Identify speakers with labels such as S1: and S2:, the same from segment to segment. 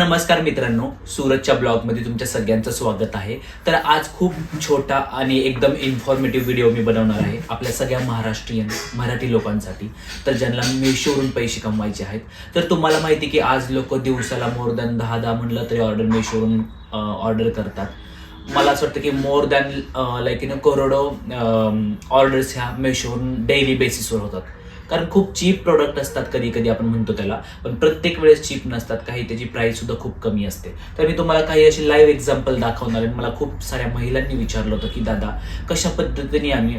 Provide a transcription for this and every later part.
S1: नमस्कार मित्रांनो सूरजच्या ब्लॉगमध्ये तुमच्या सगळ्यांचं स्वागत आहे. तर आज खूप छोटा आणि एकदम इन्फॉर्मेटिव्ह व्हिडिओ मी बनवणार आहे आपल्या सगळ्या महाराष्ट्रीयन मराठी लोकांसाठी. तर ज्यांना मिशोवरून पैसे कमवायचे आहेत. तर तुम्हाला माहिती की आज लोक दिवसाला मोर दॅन दहा दहा म्हणलं तरी ऑर्डर मिशोवरून ऑर्डर करतात. मला असं वाटतं की मोर दॅन लाईक इन करोडो ऑर्डर्स ह्या मेशोवरून डेली बेसिसवर होतात. कारण खूप चीप प्रोडक्ट असतात कधी कधी आपण म्हणतो त्याला. पण प्रत्येक वेळेस चीप नसतात. काही त्याची प्राइस सुद्धा खूप कमी असते. तर मी तुम्हाला काही अशी लाईव्ह एक्झाम्पल दाखवणार आहे. मला खूप साऱ्या महिलांनी विचारलं होतं की दादा कशा पद्धतीने आम्ही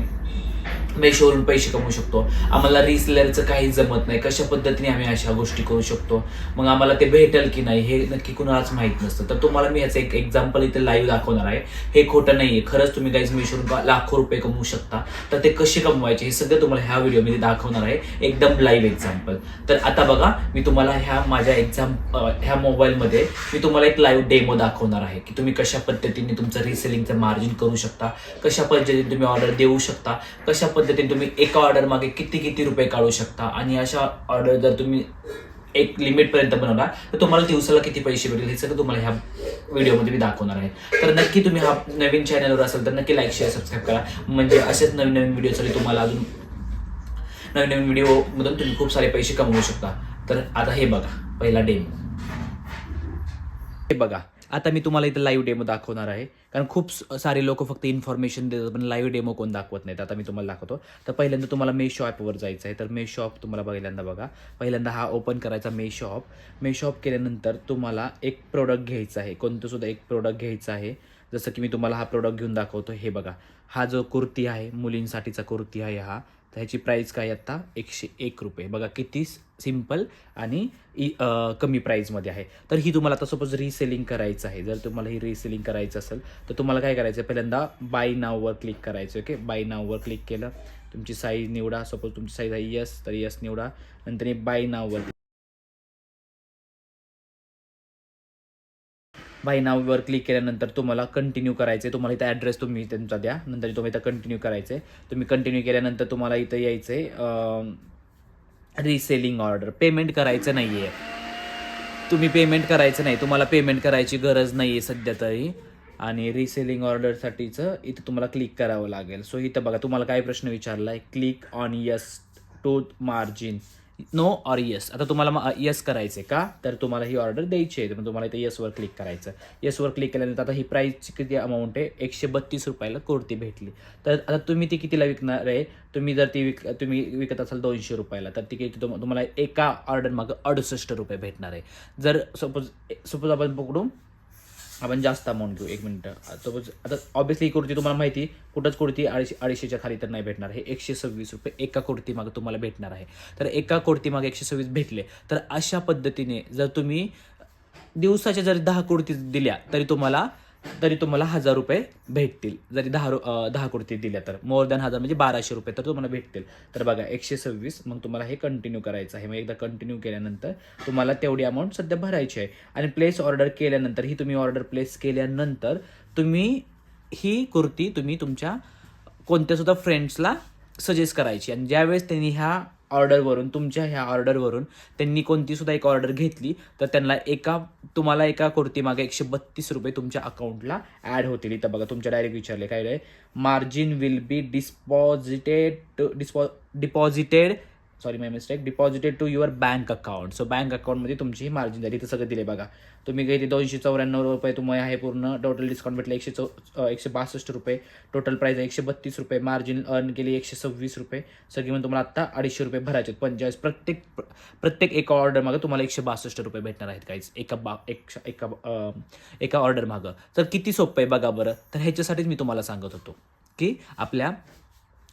S1: मेशोवरून पैसे कमवू शकतो. आम्हाला रिसेलरचं काही जमत नाही. कशा पद्धतीने आम्ही अशा गोष्टी करू शकतो? मग आम्हाला ते भेटेल की नाही हे नक्की कुणालाच माहीत नसतं. तर तुम्हाला मी याचं एक एक्झाम्पल इथे लाईव्ह दाखवणार आहे. हे खोटं नाही आहे खरंच तुम्ही काहीच मेशोवरून लाखो रुपये कमवू शकता. तर ते कसे कमवायचे हे सगळं तुम्हाला ह्या व्हिडिओमध्ये दाखवणार आहे. एकदम लाईव्ह एक्झाम्पल तर आता बघा मी तुम्हाला ह्या माझ्या एक्झाम ह्या मोबाईलमध्ये मी तुम्हाला एक लाईव्ह डेमो दाखवणार आहे. की तुम्ही कशा पद्धतीने तुमचं रिसेलिंगचं मार्जिन करू शकता. कशा पद्धतीने तुम्ही ऑर्डर देऊ शकता. कशा पद्धतीने तुम्ही एका ऑर्डर मागे किती किती रुपये काढू शकता? आणि अशा ऑर्डर जर तुम्ही एक लिमिट पर्यंत बनवला तर तुम्हाला दिवसाला किती पैसे भेटेल हे सगळं तुम्हाला ह्या व्हिडिओमध्ये मी दाखवणार आहे. तर नक्की तुम्ही हा नवीन चॅनलवर असेल तर नक्की लाईक शेअर सबस्क्राईब करा. म्हणजे असेच नवीन नवीन व्हिडिओसाठी तुम्हाला अजून नवीन नवीन व्हिडिओमधून तुम्ही खूप सारे पैसे कमवू शकता. तर आता हे बघा पहिला डेमो हे बघा. आता मी तुम्हाला इथं लाईव्ह डेमो दाखवणार आहे. कारण खूप सारे लोक फक्त इन्फॉर्मेशन देतात पण लाईव्ह डेमो कोण दाखवत नाहीत. आता मी तुम्हाला दाखवतो. तर पहिल्यांदा तुम्हाला मे शॉपवर जायचं आहे. तर मे शॉप तुम्हाला पहिल्यांदा बघा. पहिल्यांदा हा ओपन करायचा मे शॉप मे शॉप केल्यानंतर तुम्हाला एक प्रोडक्ट घ्यायचा आहे. कोणतं सुद्धा एक प्रोडक्ट घ्यायचं आहे. जसं की मी तुम्हाला हा प्रोडक्ट घेऊन दाखवतो. हे बघा. हा जो कुर्ती आहे मुलींसाठीचा कुर्ती आहे हा. तर ह्याची प्राईस काय आहे एकशे एक रुपये. बघा किती सिंपल आणि इ- कमी प्राईजमध्ये आहे. तर ही तुम्हाला आता सपोज रिसेलिंग करायचं आहे. जर तुम्हाला ही रिसेलिंग करायचं असेल तर तुम्हाला काय करायचं आहे पहिल्यांदा बाय नाववर क्लिक करायचं ओके बाय नाववर क्लिक केलं. तुमची साईज निवडा. सपोज तुमची साईज आहे यस तर यस निवडा. नंतर बाय नाववर बाय नाववर क्लिक केल्यानंतर तुम्हाला कंटिन्यू करायचे आहे तुम्हाला इथं ॲड्रेस तुम्ही त्यांचा द्या. नंतर तुम्ही इथं कंटिन्यू करायचं आहे तुम्ही कंटिन्यू केल्यानंतर तुम्हाला इथं यायचं आहे रिसेलिंग ऑर्डर पेमेंट करायचं नाही आहे तुम्ही पेमेंट करायचं नाही. तुम्हाला पेमेंट करायची गरज नाही आहे सध्या तरी. आणि रिसेलिंग ऑर्डरसाठीचं इथं तुम्हाला क्लिक करावं लागेल. सो इथं बघा तुम्हाला काय प्रश्न विचारला आहे click on yes to margin no or yes आता तुम्हाला येस uh, करायचे का? तर तुम्हाला ही ऑर्डर द्यायची आहे. तर मग तुम्हाला इथे येसवर क्लिक करायचं येसवर क्लिक केल्यानंतर आता ही प्राईसची किती अमाऊंट आहे? एकशे बत्तीस रुपयाला कुर्ती भेटली. तर आता तुम्ही ती कितीला विकणार आहे? तुम्ही जर ती विक तुम्ही विकत असाल दोनशे रुपयाला तर ती किती तुम्हाला एका ऑर्डर मागं अडुसष्ट रुपये भेटणार आहे. जर सपोज सपोज आपण पकडू आपण जास्त अमाऊंट घेऊ एक मिनटं सपोज आता ऑब्विसली ही कुर्ती तुम्हाला माहिती कुठंच कुर्ती अडीचशे अडीचशेच्या खाली तर नाही भेटणार. हे एकशे सव्वीस रुपये एका कुर्ती मागे तुम्हाला भेटणार आहे. तर एका कुर्तीमागे एकशे सव्वीस भेटले तर अशा पद्धतीने जर तुम्ही दिवसाच्या जरी दहा कुर्ती दिल्या तरी तुम्हाला तरी तुम्हाला हजार रुपये भेटतील. जरी दहा रु- दहा कुर्ती दिल्या तर. मोर दॅन हजार म्हणजे बाराशे रुपये तर तुम्हाला भेटतील. तर बघा एकशे सव्वीस मग तुम्हाला हे कंटिन्यू करायचं आहे. मग एकदा कंटिन्यू केल्यानंतर तुम्हाला तेवढी अमाऊंट सध्या भरायची आहे. आणि प्लेस ऑर्डर केल्यानंतर ही तुम्ही ऑर्डर प्लेस केल्यानंतर तुम्ही ही कुर्ती तुम्ही तुमच्या कोणत्यासुद्धा फ्रेंड्सला सजेस्ट करायची. आणि ज्यावेळेस त्यांनी ह्या ऑर्डरवरून तुमच्या ह्या ऑर्डरवरून त्यांनी कोणती सुद्धा एक ऑर्डर घेतली तर त्यांना एका तुम्हाला एका कुर्तीमागे एकशे बत्तीस रुपये तुमच्या अकाउंटला ॲड होतील. इथं बघा तुमच्या डायरेक्ट विचारले काय margin will be disposited dispo deposited sorry my mistake deposited to your bank account so bank अकाउंटमध्ये तुमची ही मार्जिन झाली. तर सगळं दिले बघा. तुम्ही काही ते दोनशे चौऱ्याण्णव रुपये तुम्हाला आहे पूर्ण. टोटल डिस्काउंट भेटलं एकशे चौ एकशे बासष्ट रुपये. टोटल प्राईज आहे एकशे बत्तीस रुपये. मार्जिन अर्न केली एकशे सव्वीस रुपये. सगळी म्हणून तुम्हाला आत्ता अडीचशे रुपये भरायचे आहेत. पंचेचाळीस प्रत्येक प्रत्येक एका ऑर्डर मागं तुम्हाला एकशे बासष्ट रुपये भेटणार आहेत काहीच एका बा एक एका एका ऑर्डर मागं. तर किती सोपं आहे बघा बरं. तर ह्याच्यासाठीच मी तुम्हाला सांगत होतो की आपल्या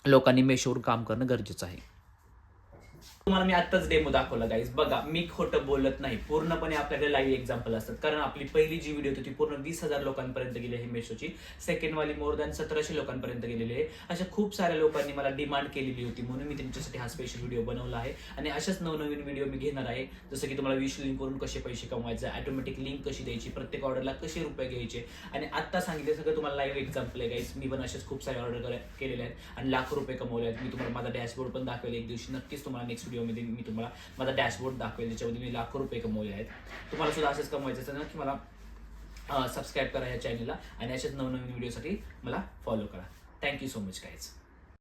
S1: लोकांनी मेशोवर काम करणं गरजेचं आहे. तुम्हाला मी आत्ताच डेमो दाखवला गाईज बघा मी खोटं बोलत नाही. पूर्णपणे आपल्याकडे लाईव्ह एक्झाम्पल असतात. कारण आपली पहिली जी व्हिडिओ होती ती पूर्ण वीस हजार लोकांपर्यंत गेली आहे मेशोची सेकंड वाली मोर दॅन सतराशे लोकांपर्यंत गेलेली आहे. अशा खूप साऱ्या लोकांनी मला डिमांड केलेली होती म्हणून मी त्यांच्यासाठी हा स्पेशल व्हिडिओ बनवला आहे. आणि अशाच नवनवीन व्हिडिओ मी घेणार आहे. जसं की तुम्हाला विश लिंक करून कसे पैसे कमवायचे ऑटोमॅटिक लिंक कशी द्यायची प्रत्येक ऑर्डरला कसे रुपये घ्यायचे. आणि आत्ता सांगितलं सगळं तुम्हाला लाईव्ह एक्झाम्पल आहे गाईज मी पण असेच खूप सारे ऑर्डर केलेले आहेत आणि लाखो रुपये कमवले आहेत. मी तुम्हाला माझा डॅशबोर्ड पण दाखवेल. एक दिवशी नक्कीच तुम्हाला नेक्स्ट व्हिडिओ व्हिडिओमध्ये मी तुम्हाला माझा डॅशबोर्ड दाखवेल ज्याच्यामध्ये मी लाखो रुपये कमवले आहेत. तुम्हाला सुद्धा असेच कमवायचं असेल ना की मला सबस्क्राईब करा या चॅनलला आणि अशाच नवनवीन व्हिडिओसाठी मला फॉलो करा. Thank you so much guys